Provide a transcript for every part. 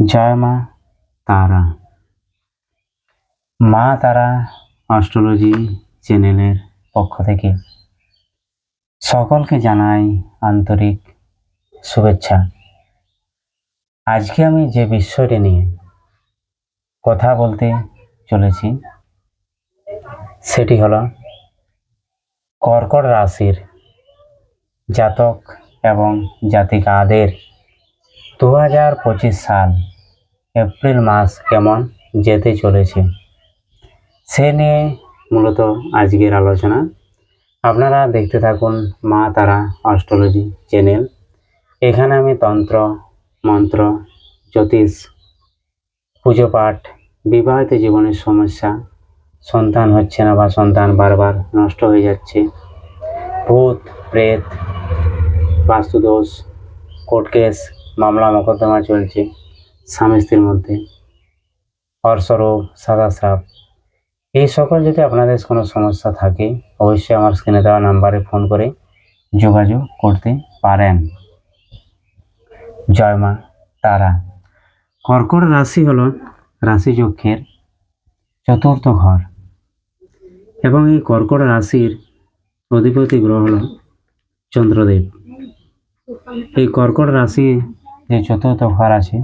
জয় মা তারা। মা তারা অস্ট্রোলজি চ্যানেলের পক্ষ থেকে সকলকে জানাই আন্তরিক শুভেচ্ছা। আজকে আমি যে বিষয়টি নিয়ে কথা বলতে চলেছি, সেটি হলো কর্কট রাশির জাতক এবং জাতিকাদের দু হাজার পঁচিশ সাল, এপ্রিল মাস কেমন যেতে চলেছে? সে নিয়ে মূলত আজকের আলোচনা। আপনারা দেখতে থাকুন মা তারা অস্ট্রোলজি চ্যানেল। এখানে আমি তন্ত্র, মন্ত্র, জ্যোতিষ, পুজো পাঠ, বিবাহিত জীবনের সমস্যা, সন্তান হচ্ছে না বা সন্তান বারবার নষ্ট হয়ে যাচ্ছে, ভূত, প্রেত, বাস্তুদোষ, কোর্ট কেস মামলা মোকদ্দমা চলছে স্বামী স্ত্রীর মধ্যে। অর্শরোগ সাদা সাপ এই সকল যদি আপনাদের কোনো সমস্যা থাকে, অবশ্যই আমার স্ক্রিনে দেওয়া নাম্বারে ফোন করে যোগাযোগ করতে পারেন। জয় মা, তারা। কর্কট রাশি হল রাশিচক্রের চতুর্থ ঘর এবং এই কর্কট রাশির অধিপতি গ্রহ হল চন্দ্রদেব। এই কর্কট রাশি যে চতুর্থ ঘর আছে,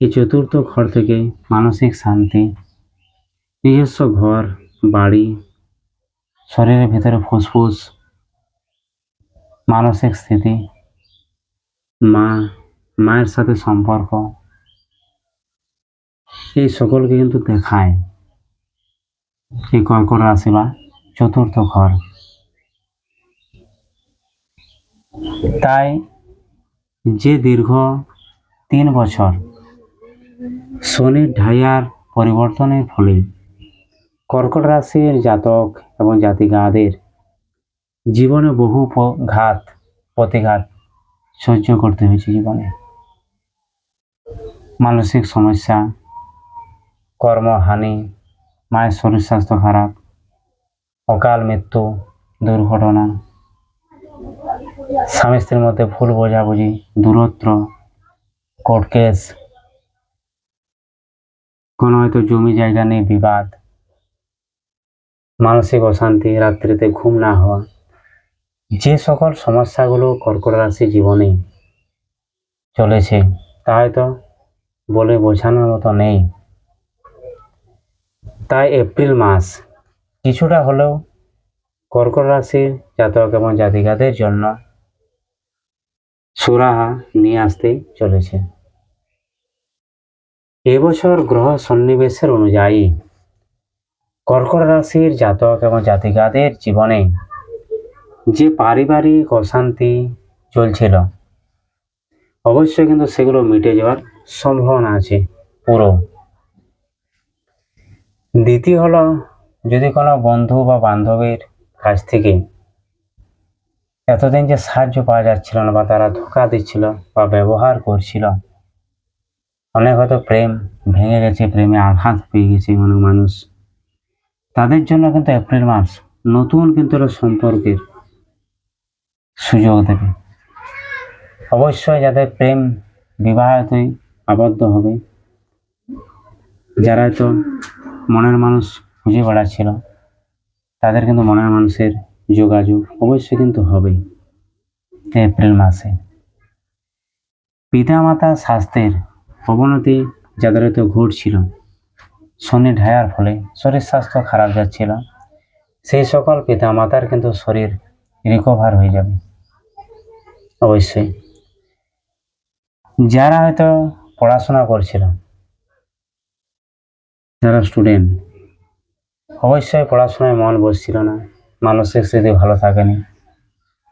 এই চতুর্থ ঘর থেকে মানসিক শান্তি, নিজস্ব ঘর, বাড়ি, শরীরের ভিতরে ফুসফুস, মানসিক স্থিতি, মা, মায়ের সাথে সম্পর্ক, এই সকলকে কিন্তু দেখায় এই কর্কট রাশি বা চতুর্থ ঘর। তাই যে দীর্ঘ তিন বছর শনির ঢাইয়ার পরিবর্তনের ফলে কর্কট রাশির জাতক এবং জাতিকাদের জীবনে বহু ঘাত প্রতিঘাত সহ্য করতে হয়েছে জীবনে। মানসিক সমস্যা, কর্মহানি, মায়ের শরীর স্বাস্থ্য খারাপ, অকাল মৃত্যু, দুর্ঘটনা স্বামী স্ত্রীর মধ্যে ভুল বোঝাবুঝি, দূরত্ব কোর্ট কেস কোনো হয়তো জমি জায়গা নিয়ে বিবাদ, মানসিক অশান্তি, রাত্রিতে ঘুম না হওয়া, যে সকল সমস্যাগুলো কর্কট রাশি জীবনে চলেছে, তা হয়তো বলে বোঝানোর মতো নেই। তাই এপ্রিল মাস কিছুটা হলেও কর্কট রাশির জাতক এবং জাতিকাদের জন্য সুরাহা নিয়ে আসতে চলেছে। এবছর গ্রহ সন্নিবেশের অনুযায়ী কর্কট রাশির জাতক এবং জাতিকাদের জীবনে যে পারিবারিক অশান্তি চলছিল, অবশ্যই কিন্তু সেগুলো মিটে যাওয়ার সম্ভাবনা আছে পুরো। দ্বিতীয় হলো যদি কোনো বন্ধু বা বান্ধবীর কাছ থেকে এতদিন যে সাহায্য পাওয়া যাচ্ছিল না বা তারা ধোকা দিচ্ছিল বা ব্যবহার করছিল, অনেক হয়তো প্রেম ভেঙে গেছে, প্রেমে আঘাত পেয়ে গেছে অনেক মানুষ। তাদের জন্য কিন্তু এপ্রিল মাস নতুন কিন্তু সম্পর্কের সুযোগ দেবে। অবশ্যই যাদের প্রেম বিবাহতেই আবদ্ধ হবে, যারা হয়তো মনের মানুষ খুঁজে বেড়াচ্ছিল, তাদের কিন্তু মনের মানুষের যোগাযোগ অবশ্যই কিন্তু হবেই। এপ্রিল মাসে। পিতামাতা স্বাস্থ্যের অবনতি যাদের হয়তো ঘটছিল। শনি ঢায়ার ফলে শরীর স্বাস্থ্য খারাপ যাচ্ছিল। সেই সকল পিতামাতার কিন্তু শরীর রিকভার হয়ে যাবে। অবশ্যই। যারা হয়তো পড়াশোনা করছিল, যারা স্টুডেন্ট অবশ্যই পড়াশোনায় মন বসছিল না। মানসিক স্থিতি ভালো থাকেনি।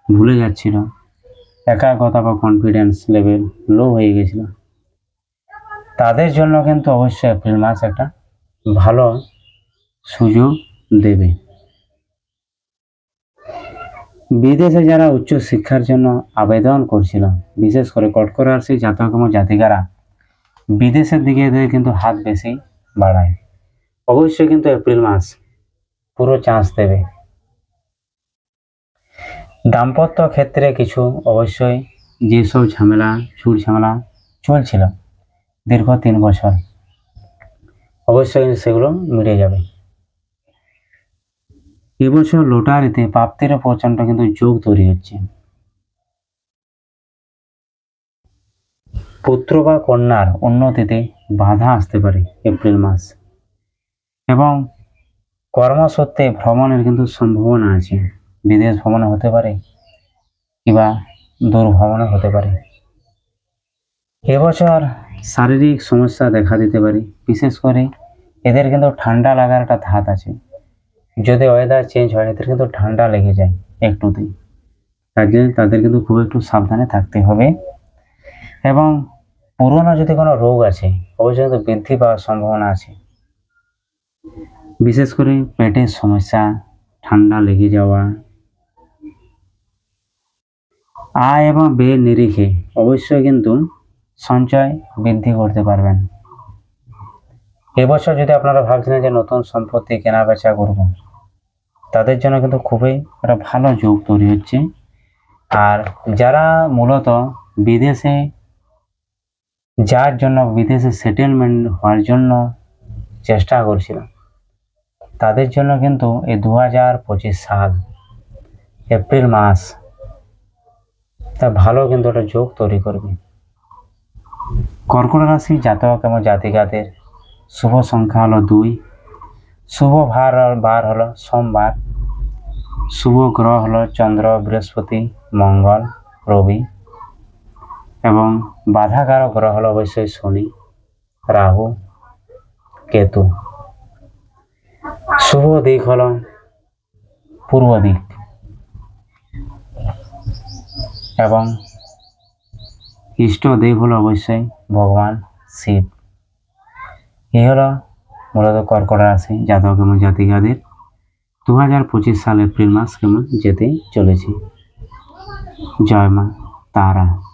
ভুলে যাচ্ছিল। একাগ্রতা বা কনফিডেন্স লেভেল লো হয়ে গেছিল। তাদের জন্য কিন্তু অবশ্যই এপ্রিল মাস একটা ভালো সুযোগ দেবে। বিদেশে যারা উচ্চ শিক্ষার জন্য আবেদন করছিল, বিশেষ করে কটকর রাশি জাতক এবং জাতিকারা, বিদেশের দিকে এদের কিন্তু হাত বেশি বাড়ায়। অবশ্যই কিন্তু এপ্রিল মাস পুরো চান্স দেবে। দাম্পত্য ক্ষেত্রে কিছু অবশ্যই যেসব ঝামেলা ঝুট ঝামেলা চলছিল দীর্ঘ তিন বছর, অবশ্যই সেগুলো মিটে যাবে। এবছর লোটারিতে প্রাপ্তির প্রচণ্ড কিন্তু যোগ তৈরি হচ্ছে। পুত্র বা কন্যার উন্নতিতে বাধা আসতে পারে এপ্রিল মাস এবং কর্মসূত্রে ভ্রমণের কিন্তু সম্ভাবনা আছে। বিদেশ ভ্রমণে হতে পারে কিংবা দূর ভ্রমণে হতে পারে। এবছর শারীরিক সমস্যা দেখা দিতে পারে, বিশেষ করে এদের কিন্তু ঠান্ডা লাগার একটা ধাত আছে। যদি ওয়েদার চেঞ্জ হয়, এদের কিন্তু ঠান্ডা লেগে যায় একটুতেই। তার জন্য তাদের কিন্তু খুব একটু সাবধানে থাকতে হবে। এবং পুরোনো যদি কোনো রোগ আছে, অবশ্যই কিন্তু বৃদ্ধি পাওয়ার সম্ভাবনা আছে। বিশেষ করে পেটের সমস্যা, ঠান্ডা লেগে যাওয়া আয় এবং ব্যয়ের নিরিখে অবশ্যই কিন্তু সঞ্চয় বৃদ্ধি করতে পারবেন। এবছর যদি আপনারা ভাবছেন যে নতুন সম্পত্তি কেনা বেচা করব, তাদের জন্য কিন্তু খুবই একটা ভালো যোগ তৈরি হচ্ছে। আর যারা মূলত বিদেশে যার জন্য, বিদেশে সেটেলমেন্ট হওয়ার জন্য চেষ্টা করছিল তাদের জন্য কিন্তু এই দু হাজার পঁচিশ সাল, এপ্রিল মাস তা ভালো কিন্তু একটা যোগ তৈরি করবে। কর্কট রাশি জাতক এবং জাতিকাদের শুভ সংখ্যা হলো দুই। শুভ ভার বার হলো সোমবার। শুভ গ্রহ হলো চন্দ্র, বৃহস্পতি, মঙ্গল, রবি এবং বাধাকারক গ্রহ হলো অবশ্যই শনি, রাহু, কেতু। শুভ দিক হলো পূর্ব দিক। এবং ইষ্টদেব হলো অবশ্যই ভগবান শিব। এ হলো মূলত কর্কট রাশি, জাতক এবং জাতিকাদের। দু হাজার পঁচিশ সাল এপ্রিল মাস কেমন যেতে চলেছে? জয় মা, তারা।